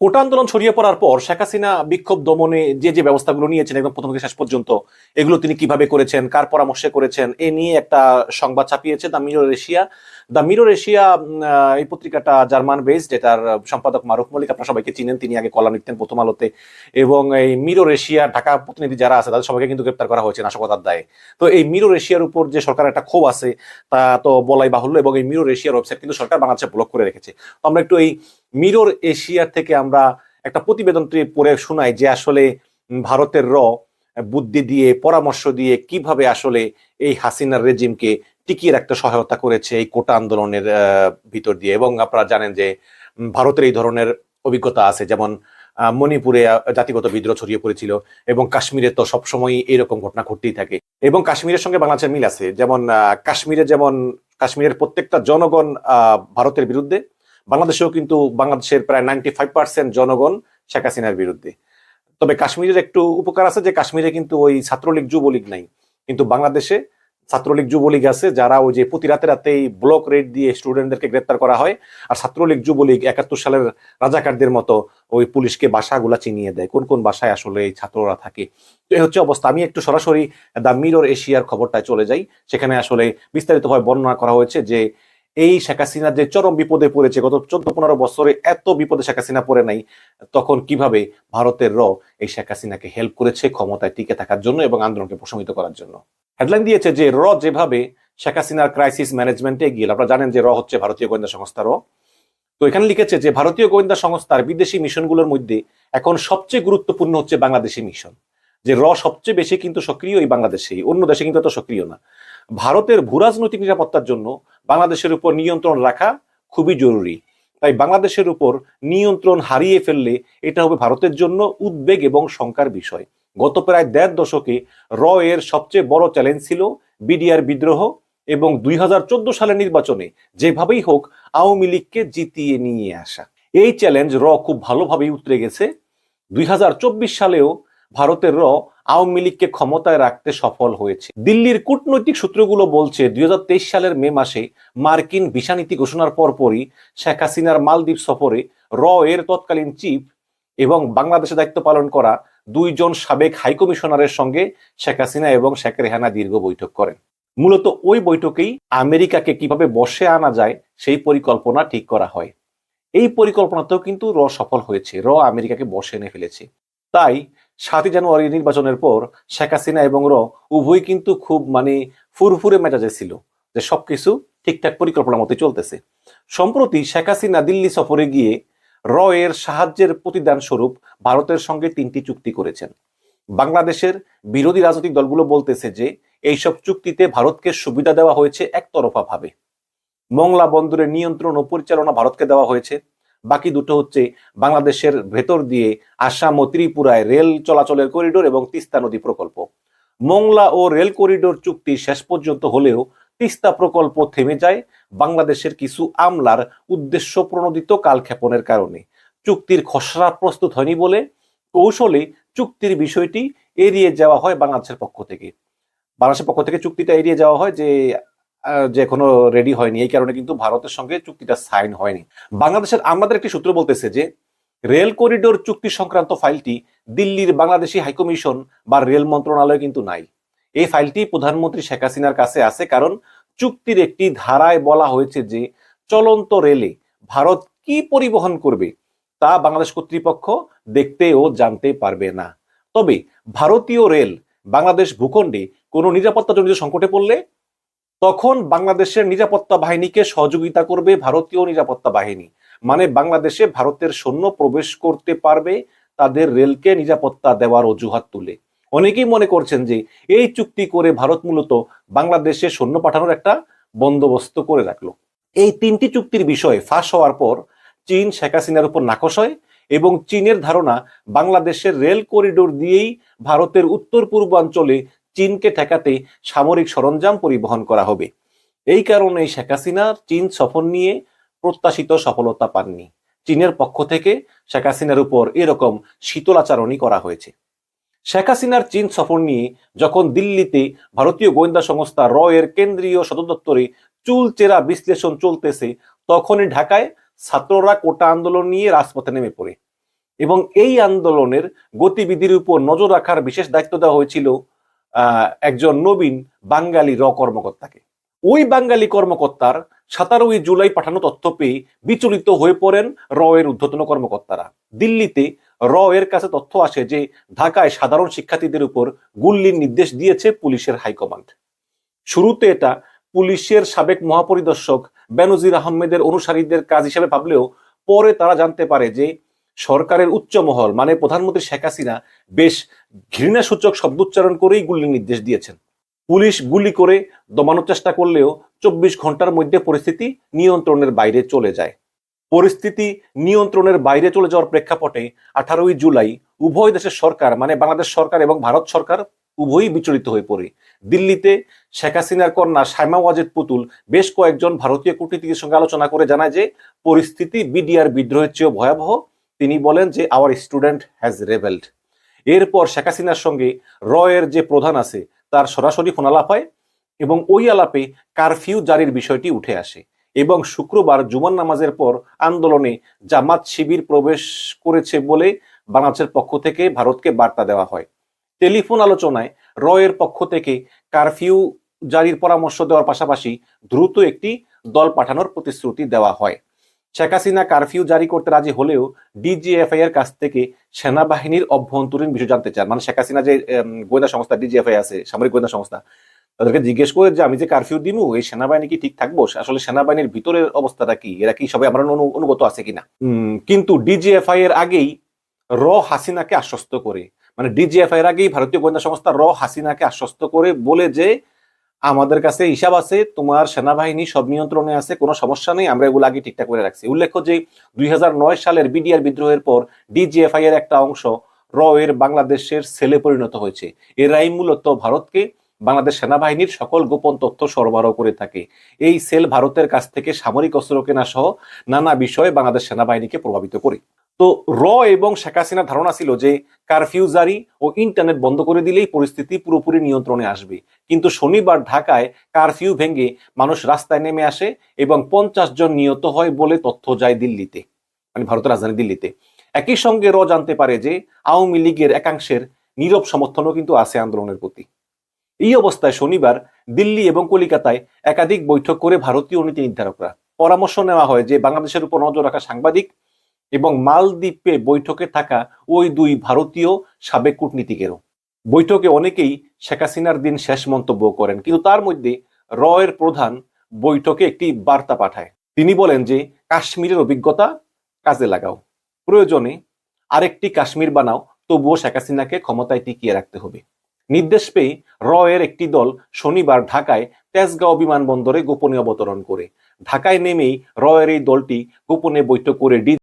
কোটা আন্দোলন ছড়িয়ে পড়ার পর শেখ হাসিনা বিক্ষোভ দমনে যে যে ব্যবস্থাগুলো নিয়েছেন, একদম প্রথম থেকে শেষ পর্যন্ত, এগুলো তিনি কীভাবে করেছেন, কার পরামর্শে করেছেন, এ নিয়ে একটা সংবাদ ছাপিয়েছে the Mirror Asia. The Mirror Asia এই পত্রিকাটা জার্মান বেসড এটার সম্পাদক মারুফ মল্লিক, আপনারা সবাইকে চিনেন। তিনি আগে কলাম লিখতেন প্রথম আলোতে। এবং এই মিরর এশিয়া, ঢাকা প্রতিনিধি যারা আছে, তাদের সবাইকে কিন্তু গ্রেপ্তার করা হয়েছে নাশকতার দায়ে তো এই মিরর এশিয়ার উপর যে সরকারের একটা ক্ষোভ আছে, তা তো বলাই বাহুল্য। এবং এই মিরর এশিয়ার ওয়েবসাইট কিন্তু সরকার বাংলাদেশে ব্লক করে রেখেছে। তো আমরা একটু এই মিরর এশিয়ার থেকে আমরা একটা প্রতিবেদনটি পড়ে শোনাই যে আসলে ভারতের র, বুদ্ধি দিয়ে, পরামর্শ দিয়ে কীভাবে আসলে এই হাসিনার রেজিমকে টিকিয়ে রাখতে সহায়তা করেছে এই কোটা আন্দোলনের ভিতর দিয়ে। এবং আপনারা জানেন যে ভারতের এই ধরনের অভিজ্ঞতা আছে, যেমন মণিপুরে জাতিগত বিদ্রোহ ছড়িয়ে পড়েছিল এবং কাশ্মীরে তো সবসময় এরকম ঘটনা ঘটতেই থাকে। এবং কাশ্মীরের সঙ্গে বাংলাদেশের মিল আছে, যেমন কাশ্মীরে যেমন, কাশ্মীরের প্রত্যেকটা জনগণ ভারতের বিরুদ্ধে, বাংলাদেশেও কিন্তু বাংলাদেশের প্রায় নাইনটি ফাইভ পার্সেন্ট জনগণ শেখ হাসিনার বিরুদ্ধে। তবে কাশ্মীরের একটু উপকার আছে যে কাশ্মীরে কিন্তু ওই ছাত্রলীগ, যুবলীগ নাই। কিন্তু বাংলাদেশে ছাত্রলীগ যুবলীগ আছে, যারা ওই যে প্রতি রাতে রাতেই ব্লক রেড দিয়ে স্টুডেন্টদেরকে গ্রেপ্তার করা হয়, আর ছাত্রলীগ যুবলীগ একাত্তর সালের রাজাকারদের মতো ওই পুলিশকে বাসাগুলা চিনিয়ে দেয়। কোন কোন বাসায় আসলে এই ছাত্ররা থাকে? তো এই হচ্ছে অবস্থা। আমি একটু সরাসরি দ্য মিরর এশিয়ার খবরটায় চলে যাই। সেখানে আসলে বিস্তারিতভাবে বর্ণনা করা হয়েছে যে এই শেখ হাসিনা যে চরম বিপদে পড়েছে, গত চোদ্দ পনেরো বছরে এত বিপদে শেখ হাসিনা পড়ে নাই, তখন কীভাবে ভারতের র এই শেখ হাসিনাকে হেল্প করেছে ক্ষমতায় টিকে থাকার জন্য এবং আন্দোলনকে প্রশমিত করার জন্য? হেডলাইন দিয়েছে যে র যেভাবে শেখ হাসিনার ক্রাইসিস ম্যানেজমেন্টে এগিয়ে আপনারা জানেন যে র হচ্ছে ভারতীয় গোয়েন্দা সংস্থা র। তো এখানে লিখেছে যে ভারতীয় গোয়েন্দা সংস্থার বিদেশি মিশনগুলোর মধ্যে এখন সবচেয়ে গুরুত্বপূর্ণ হচ্ছে বাংলাদেশি মিশন। যে র সবচেয়ে বেশি কিন্তু সক্রিয় এই বাংলাদেশে অন্য দেশে কিন্তু এত সক্রিয় না। ভারতের ভূরাজনৈতিক নিরাপত্তার জন্য বাংলাদেশের উপর নিয়ন্ত্রণ রাখা খুবই জরুরি। তাই বাংলাদেশের উপর নিয়ন্ত্রণ হারিয়ে ফেললে এটা হবে ভারতের জন্য উদ্বেগ এবং শঙ্কার বিষয়। গত প্রায় দেড় দশকে র এর সবচেয়ে বড় চ্যালেঞ্জ ছিল বিডিআর বিদ্রোহ এবং দুই সালের নির্বাচনে যেভাবেই হোক আওয়ামী লীগকে জিতিয়ে নিয়ে আসা। এই চ্যালেঞ্জ র খুব ভালোভাবেই উতরে গেছে। দুই হাজার চব্বিশ সালেও ভারতের র আওয়ামী লীগকে ক্ষমতায় রাখতে সফল হয়েছে। দিল্লির কূটনৈতিক সূত্রগুলো বলছে, দুই হাজার তেইশ সালের মে মাসে মার্কিন ভিসা নীতি ঘোষণার পরপরই শেখ হাসিনার মালদ্বীপ সফরে র এর তৎকালীন চিফ এবং বাংলাদেশে দায়িত্ব পালন করা দুইজন সাবেক হাইকমিশনারের সঙ্গে শেখ হাসিনা এবং শেখ রেহানা দীর্ঘ বৈঠক করেন। মূলত ওই বৈঠকেই আমেরিকাকে কীভাবে বসে আনা যায় সেই পরিকল্পনা ঠিক করা হয়। এই পরিকল্পনাতেও কিন্তু র সফল হয়েছে, র আমেরিকাকে বসে এনে ফেলেছে। তাই সাতই জানুয়ারি নির্বাচনের পর শেখ হাসিনা এবং র উভয় কিন্তু খুব মানে ফুরফুরে মেজাজে ছিল যে সবকিছু ঠিকঠাক পরিকল্পনা মতে চলতেছে। সম্প্রতি শেখ হাসিনা দিল্লি সফরে গিয়ে র এর সাহায্যের প্রতিদান স্বরূপ ভারতের সঙ্গে তিনটি চুক্তি করেছেন। বাংলাদেশের বিরোধী রাজনৈতিক দলগুলো বলতেছে যে এইসব চুক্তিতে ভারতকে সুবিধা দেওয়া হয়েছে একতরফা ভাবে মংলা বন্দরের নিয়ন্ত্রণ ও পরিচালনা ভারতকে দেওয়া হয়েছে। বাকি দুটো হচ্ছে বাংলাদেশের ভেতর দিয়ে আসাম ও ত্রিপুরায় রেল চলাচলের করিডোর এবং তিস্তা নদী প্রকল্প। মোংলা ও রেল করিডোর চুক্তি শেষ পর্যন্ত হলেও তিস্তা প্রকল্প থেমে যায়, বাংলাদেশের কিছু আমলার উদ্দেশ্য প্রণোদিত কালক্ষেপণের কারণে। চুক্তির খসড়া প্রস্তুত হয়নি বলে কৌশলে চুক্তির বিষয়টি এড়িয়ে যাওয়া হয় বাংলাদেশের পক্ষ থেকে। বাংলাদেশের পক্ষ থেকে চুক্তিটা এড়িয়ে যাওয়া হয় যে যে এখনও রেডি হয়নি, এই কারণে কিন্তু ভারতের সঙ্গে চুক্তিটা সাইন হয়নি। বাংলাদেশের, আমাদের একটি সূত্র বলতেছে যে রেল করিডোর চুক্তি সংক্রান্ত ফাইলটি দিল্লির বাংলাদেশি হাইকমিশন বা রেল মন্ত্রণালয় কিন্তু নাই। এই ফাইলটি প্রধানমন্ত্রী শেখ হাসিনার কাছে আছে কারণ চুক্তির একটি ধারায় বলা হয়েছে যে, চলন্ত রেলে ভারত কি পরিবহন করবে তা বাংলাদেশ কর্তৃপক্ষ দেখতে ও জানতে পারবে না। তবে ভারতীয় রেল বাংলাদেশ ভূখণ্ডে কোনো নিরাপত্তাজনিত সংকটে পড়লে তখন বাংলাদেশের নিরাপত্তা বাহিনীকে সহযোগিতা করবে ভারতীয় নিরাপত্তা বাহিনী। মানে বাংলাদেশে ভারতের সৈন্য প্রবেশ করতে পারবে, তাদের রেলকে নিরাপত্তা দেওয়ার অজুহাত তুলে। অনেকেই মনে করছেন যে এই চুক্তি করে ভারত মূলত বাংলাদেশে সৈন্য পাঠানোর একটা বন্দোবস্ত করে রাখল। এই তিনটি চুক্তির বিষয়ে ফাঁস হওয়ার পর চীন শেখ হাসিনার উপর নাকশ হয় এবং চীনের ধারণা বাংলাদেশের রেল করিডোর দিয়েই ভারতের উত্তর পূর্বাঞ্চলে চীনকে ঠেকাতে সামরিক সরঞ্জাম পরিবহন করা হবে। এই কারণে শেখ হাসিনার চীন সফর নিয়ে প্রত্যাশিত সফলতা পাননি। চীনের পক্ষ থেকে শেখ হাসিনার উপর এরকম শীতলাচারণই করা হয়েছে। শেখ হাসিনার চীন সফর নিয়ে যখন দিল্লিতে ভারতীয় গোয়েন্দা সংস্থা র এর কেন্দ্রীয় সদর দপ্তরে চুলচেরা বিশ্লেষণ চলতেছে, তখনই ঢাকায় ছাত্ররা কোটা আন্দোলন নিয়ে রাজপথে নেমে পড়ে। এবং এই আন্দোলনের গতিবিধির উপর নজর রাখার বিশেষ দায়িত্ব দেওয়া হয়েছিল একজন নবীন বাঙালি র কর্মকর্তাকে। ওই বাঙালি কর্মকর্তার সাতারোই জুলাই পাঠানো তথ্য পেয়ে বিচলিত হয়ে পড়েন র এর ঊর্ধ্বতন কর্মকর্তারা। দিল্লিতে র এর কাছে তথ্য আসে যে, ঢাকায় সাধারণ শিক্ষার্থীদের উপর গুল্লির নির্দেশ দিয়েছে পুলিশের হাইকমান্ড। শুরুতে এটা পুলিশের সাবেক মহাপরিদর্শক বেনজির আহমেদের অনুসারীদের কাজ হিসেবে ভাবলেও পরে তারা জানতে পারে যে সরকারের উচ্চ মহল মানে প্রধানমন্ত্রী শেখ হাসিনা, বেশ ঘৃণাসূচক শব্দোচ্চারণ করেই গুলির নির্দেশ দিয়েছেন। পুলিশ গুলি করে দমানোর চেষ্টা করলেও চব্বিশ ঘণ্টার মধ্যে পরিস্থিতি নিয়ন্ত্রণের বাইরে চলে যায়। পরিস্থিতি নিয়ন্ত্রণের বাইরে চলে যাওয়ার প্রেক্ষাপটে আঠারোই জুলাই উভয় দেশের সরকার মানে বাংলাদেশ সরকার এবং ভারত সরকার উভয়ই বিচলিত হয়ে পড়ে। দিল্লিতে শেখ হাসিনার কন্যা সাইমা ওয়াজেদ পুতুল বেশ কয়েকজন ভারতীয় কূটনীতিকের সঙ্গে আলোচনা করে জানায় যে, পরিস্থিতি বিডিআর বিদ্রোহের চেয়েও ভয়াবহ। তিনি বলেন যে আওয়ার স্টুডেন্ট হ্যাজ রেভেলড এরপর শেখ হাসিনার সঙ্গে র এর যে প্রধান আছে, তার সরাসরি ফোনালাপ হয় এবং ওই আলাপে কারফিউ জারির বিষয়টি উঠে আসে এবং শুক্রবার জুমার নামাজের পর আন্দোলনে জামাত শিবির প্রবেশ করেছে বলে বাংলাদেশের পক্ষ থেকে ভারতকে বার্তা দেওয়া হয়। টেলিফোন আলোচনায় র এর পক্ষ থেকে কারফিউ জারির পরামর্শ দেওয়ার পাশাপাশি দ্রুত একটি দল পাঠানোর প্রতিশ্রুতি দেওয়া হয়। শেখ হাসিনা কারফিউ জারি করতে রাজি হলেও ডিজিএফআই এর কাছ থেকে সেনাবাহিনীর অভ্যন্তরীণ বিষয় জানতে চান। মানে শেখ হাসিনা যে গোয়েন্দা সংস্থা ডিজিএফআই আছে, সামরিক গোয়েন্দা সংস্থা, তাদেরকে জিজ্ঞেস করে যে, আমি যে কারফিউ দিমু, এই সেনাবাহিনী কি ঠিক থাকব? আসলে সেনাবাহিনীর ভিতরের অবস্থাটা কি? এরা কি সবাই আমার অনু- অনুগত আছে কিনা? কিন্তু ডিজিএফআই এর আগেই র হাসিনাকে আশ্বস্ত করে মানে ডিজিএফআই এর আগেই ভারতীয় গোয়েন্দা সংস্থা র হাসিনাকে আশ্বস্ত করে বলে যে আমাদের কাছে হিসাব আছে, তোমার সেনাবাহিনী সব নিয়ন্ত্রণে আছে, কোনো সমস্যা নেই, আমরা এগুলো আগে ঠিকঠাক করে রাখছি। উল্লেখ্য যে দুই হাজার নয় সালের বিডিআর বিদ্রোহের পর ডিজিএফআই এর একটা অংশ র এর বাংলাদেশের সেলে পরিণত হয়েছে। এরাই মূলত ভারতকে বাংলাদেশ সেনাবাহিনীর সকল গোপন তথ্য সরবরাহ করে থাকে। এই সেল ভারতের কাছ থেকে সামরিক অস্ত্র কেনা সহ নানা বিষয়ে বাংলাদেশ সেনাবাহিনীকে প্রভাবিত করে। তো র এবং শেখ হাসিনার ধারণা ছিল যে কারফিউ জারি ও ইন্টারনেট বন্ধ করে দিলেই পরিস্থিতি পুরোপুরি নিয়ন্ত্রণে আসবে। কিন্তু শনিবার ঢাকায় কারফিউ ভেঙে মানুষ রাস্তায় নেমে আসে এবং পঞ্চাশ জন নিহত হয় বলে তথ্য যায় দিল্লিতে মানে ভারতের রাজধানী দিল্লিতে। একই সঙ্গে র জানতে পারে যে আওয়ামী লীগের একাংশের নীরব সমর্থনও কিন্তু আছে আন্দোলনের প্রতি। এই অবস্থায় শনিবার দিল্লি এবং কলিকাতায় একাধিক বৈঠক করে ভারতীয় নীতি নির্ধারকরা পরামর্শ নেওয়া হয় যে বাংলাদেশের উপর নজর রাখা সাংবাদিক এবং মালদ্বীপে বৈঠকে থাকা ওই দুই ভারতীয় সাবেক কূটনীতিকেরও। বৈঠকে অনেকেই শেখ হাসিনার দিন শেষ মন্তব্য করেন, কিন্তু তার মধ্যে র এর প্রধান বৈঠকে একটি বার্তা পাঠায়। তিনি বলেন যে, কাশ্মীরের অভিজ্ঞতা কাজে লাগাও। প্রয়োজনে আরেকটি কাশ্মীর বানাও, তবুও শেখ হাসিনাকে ক্ষমতায় টিকিয়ে রাখতে হবে। নির্দেশ পেয়ে র এর একটি দল শনিবার ঢাকায় তেজগাঁও বিমানবন্দরে গোপনে অবতরণ করে। ঢাকায় নেমেই রয়ের এই দলটি গোপনে বৈঠক করে ডি